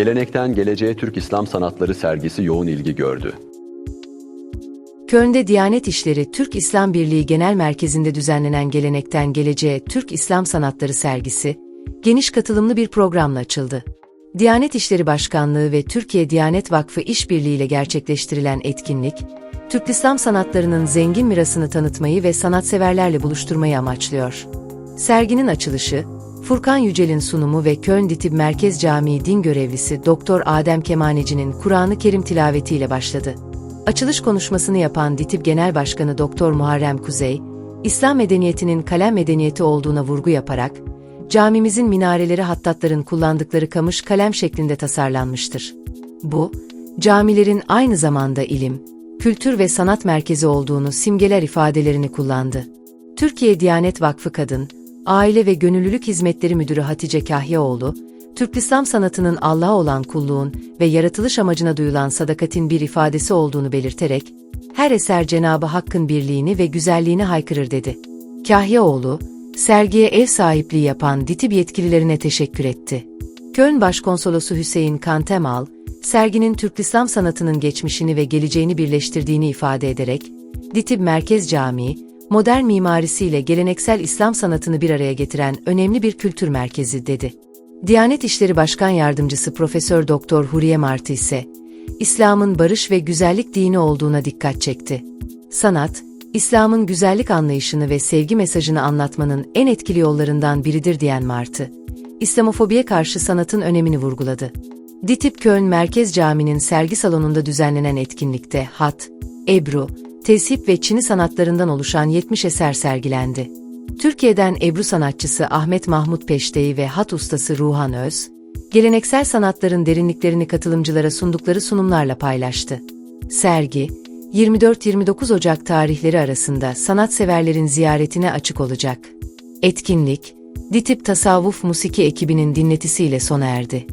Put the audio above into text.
Gelenekten Geleceğe Türk İslam Sanatları sergisi yoğun ilgi gördü. Köln'de Diyanet İşleri Türk İslam Birliği Genel Merkezi'nde düzenlenen Gelenekten Geleceğe Türk İslam Sanatları sergisi, geniş katılımlı bir programla açıldı. Diyanet İşleri Başkanlığı ve Türkiye Diyanet Vakfı İşbirliği ile gerçekleştirilen etkinlik, Türk İslam sanatlarının zengin mirasını tanıtmayı ve sanatseverlerle buluşturmayı amaçlıyor. Serginin açılışı, Furkan Yücel'in sunumu ve Köln Ditib Merkez Camii din görevlisi Doktor Adem Kemaneci'nin Kur'an-ı Kerim tilavetiyle başladı. Açılış konuşmasını yapan Ditib Genel Başkanı Doktor Muharrem Kuzey, İslam medeniyetinin kalem medeniyeti olduğuna vurgu yaparak, camimizin minareleri hattatların kullandıkları kamış kalem şeklinde tasarlanmıştır. Bu, camilerin aynı zamanda ilim, kültür ve sanat merkezi olduğunu simgeler ifadelerini kullandı. Türkiye Diyanet Vakfı Kadın, Aile ve Gönüllülük Hizmetleri Müdürü Hatice Kahyaoğlu, Türk İslam sanatının Allah'a olan kulluğun ve yaratılış amacına duyulan sadakatin bir ifadesi olduğunu belirterek, her eser Cenabı Hakk'ın birliğini ve güzelliğini haykırır dedi. Kahyaoğlu, sergiye ev sahipliği yapan DİTİB yetkililerine teşekkür etti. Köln Başkonsolosu Hüseyin Kantemal, serginin Türk İslam sanatının geçmişini ve geleceğini birleştirdiğini ifade ederek, DİTİB Merkez Camii, modern mimarisiyle geleneksel İslam sanatını bir araya getiren önemli bir kültür merkezi dedi. Diyanet İşleri Başkan Yardımcısı Profesör Doktor Huriye Martı ise İslam'ın barış ve güzellik dini olduğuna dikkat çekti. Sanat, İslam'ın güzellik anlayışını ve sevgi mesajını anlatmanın en etkili yollarından biridir diyen Martı, İslamofobiye karşı sanatın önemini vurguladı. Ditip Köln Merkez Camii'nin sergi salonunda düzenlenen etkinlikte hat, ebru, tezhip ve çini sanatlarından oluşan 70 eser sergilendi. Türkiye'den Ebru sanatçısı Ahmet Mahmut Peşteği ve hat ustası Ruhan Öz, geleneksel sanatların derinliklerini katılımcılara sundukları sunumlarla paylaştı. Sergi, 24-29 Ocak tarihleri arasında sanatseverlerin ziyaretine açık olacak. Etkinlik, Ditip Tasavvuf Musiki ekibinin dinletisiyle sona erdi.